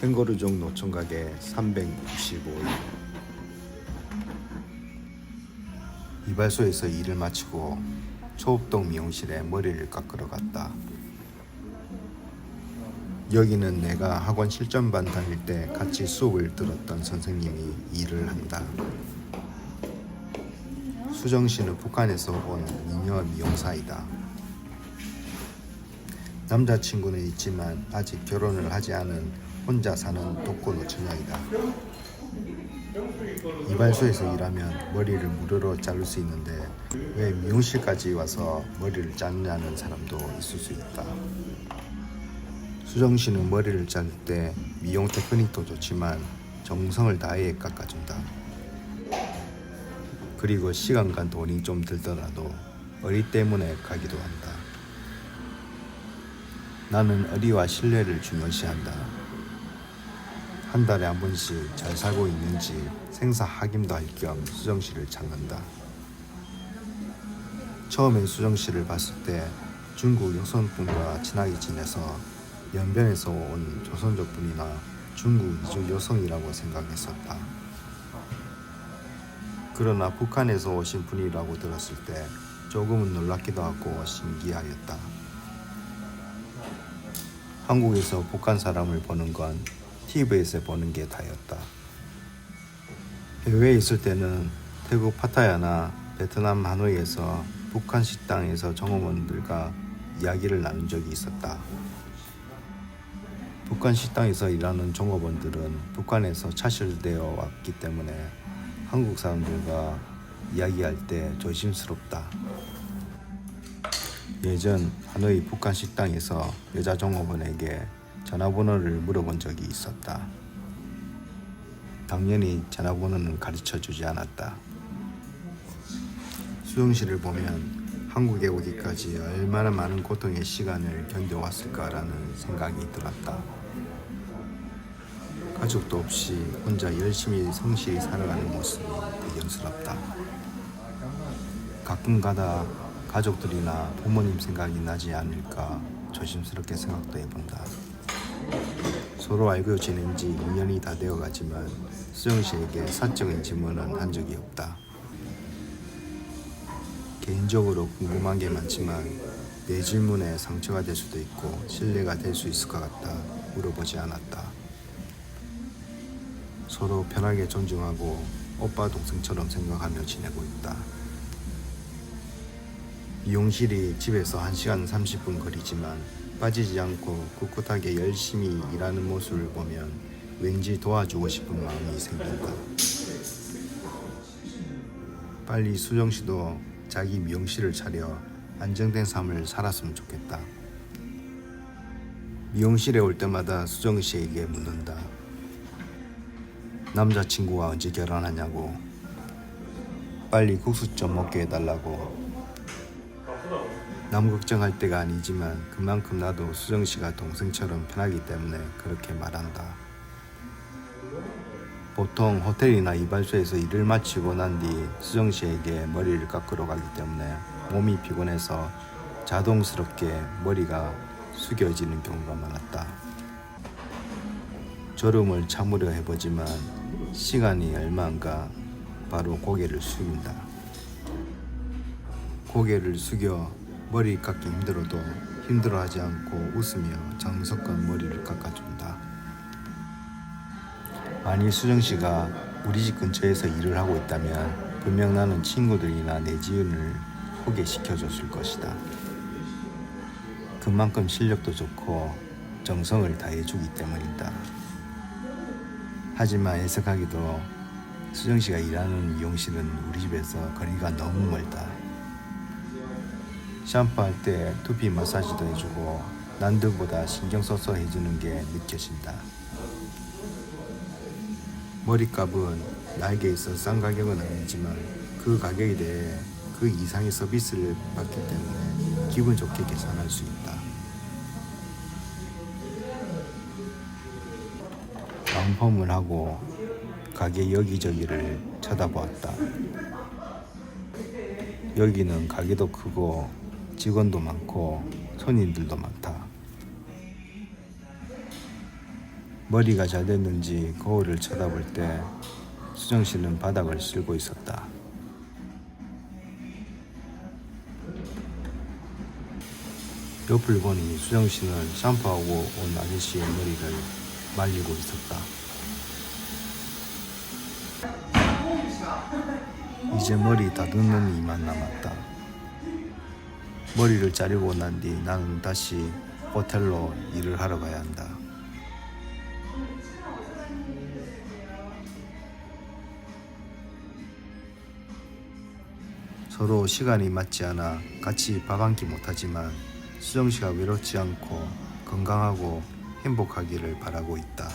캥거루족 노총각의 365일 이발소에서 일을 마치고 초읍동 미용실에 머리를 깎으러 갔다. 여기는 내가 학원 실전반 다닐 때 같이 수업을 들었던 선생님이 일을 한다. 수정 씨는 북한에서 온 미녀 미용사이다. 남자친구는 있지만 아직 결혼을 하지 않은 혼자 사는 독거노 처녀이다. 이발소에서 일하면 머리를 무료로 자를 수 있는데 왜 미용실까지 와서 머리를 자르냐는 사람도 있을 수 있다. 수정 씨는 머리를 자를 때 미용 테크닉도 좋지만 정성을 다해 깎아준다. 그리고 시간과 돈이 좀 들더라도 어리 때문에 가기도 한다. 나는 의리와 신뢰를 중요시한다. 한 달에 한 번씩 잘 살고 있는지 생사 확인도 할 겸 수정 씨를 찾는다. 처음에 수정 씨를 봤을 때 중국 여성분과 친하게 지내서 연변에서 온 조선족 분이나 중국 이주 여성이라고 생각했었다. 그러나 북한에서 오신 분이라고 들었을 때 조금은 놀랍기도 하고 신기하였다. 한국에서 북한 사람을 보는 건 TV에서 보는 게 다였다. 해외에 있을 때는 태국 파타야나 베트남 하노이에서 북한 식당에서 종업원들과 이야기를 나눈 적이 있었다. 북한 식당에서 일하는 종업원들은 북한에서 차실되어 왔기 때문에 한국 사람들과 이야기할 때 조심스럽다. 예전 하노이 북한 식당에서 여자 종업원에게 전화번호를 물어본 적이 있었다. 당연히 전화번호는 가르쳐 주지 않았다. 수영 씨를 보면 한국에 오기까지 얼마나 많은 고통의 시간을 견뎌왔을까라는 생각이 들었다. 가족도 없이 혼자 열심히 성실히 살아가는 모습이 대견스럽다. 가끔 가다 가족들이나 부모님 생각이 나지 않을까 조심스럽게 생각도 해본다. 서로 알고 지낸 지 2년이 다 되어가지만 수정 씨에게 사적인 질문은 한 적이 없다. 개인적으로 궁금한 게 많지만 내 질문에 상처가 될 수도 있고 신뢰가 될 수 있을 것 같다 물어보지 않았다. 서로 편하게 존중하고 오빠 동생처럼 생각하며 지내고 있다. 미용실이 집에서 1시간 30분 거리지만 빠지지 않고 꿋꿋하게 열심히 일하는 모습을 보면 왠지 도와주고 싶은 마음이 생긴다. 빨리 수정 씨도 자기 미용실을 차려 안정된 삶을 살았으면 좋겠다. 미용실에 올 때마다 수정 씨에게 묻는다. 남자친구와 언제 결혼하냐고. 빨리 국수 좀 먹게 해달라고. 남 걱정할 때가 아니지만 그만큼 나도 수정 씨가 동생처럼 편하기 때문에 그렇게 말한다. 보통 호텔이나 이발소에서 일을 마치고 난 뒤 수정 씨에게 머리를 깎으러 가기 때문에 몸이 피곤해서 자동스럽게 머리가 숙여지는 경우가 많았다. 졸음을 참으려 해보지만 시간이 얼마 안 가 바로 고개를 숙인다. 고개를 숙여 머리 깎기 힘들어도 힘들어하지 않고 웃으며 정성껏 머리를 깎아준다. 만일 수정 씨가 우리 집 근처에서 일을 하고 있다면 분명 나는 친구들이나 내 지인을 소개시켜 줬을 것이다. 그만큼 실력도 좋고 정성을 다해 주기 때문이다. 하지만 해석하기도 수정 씨가 일하는 미용실은 우리 집에서 거리가 너무 멀다. 샴푸할 때 두피 마사지도 해주고 남들보다 신경 써서 해주는 게 느껴진다. 머리값은 나에게 있어 싼 가격은 아니지만 그 가격에 대해 그 이상의 서비스를 받기 때문에 기분 좋게 계산할 수 있다. 방펌을 하고 가게 여기저기를 쳐다보았다. 여기는 가게도 크고 직원도 많고 손님들도 많다. 머리가 잘 됐는지 거울을 쳐다볼 때 수정 씨는 바닥을 쓸고 있었다. 옆을 보니 수정 씨는 샴푸하고 온 아저씨의 머리를 말리고 있었다. 이제 머리 다듬는 이만 남았다. 머리를 자르고 난 뒤 나는 다시 호텔로 일을 하러 가야 한다. 서로 시간이 맞지 않아 같이 밥 한 끼 못하지만 수정 씨가 외롭지 않고 건강하고 행복하기를 바라고 있다.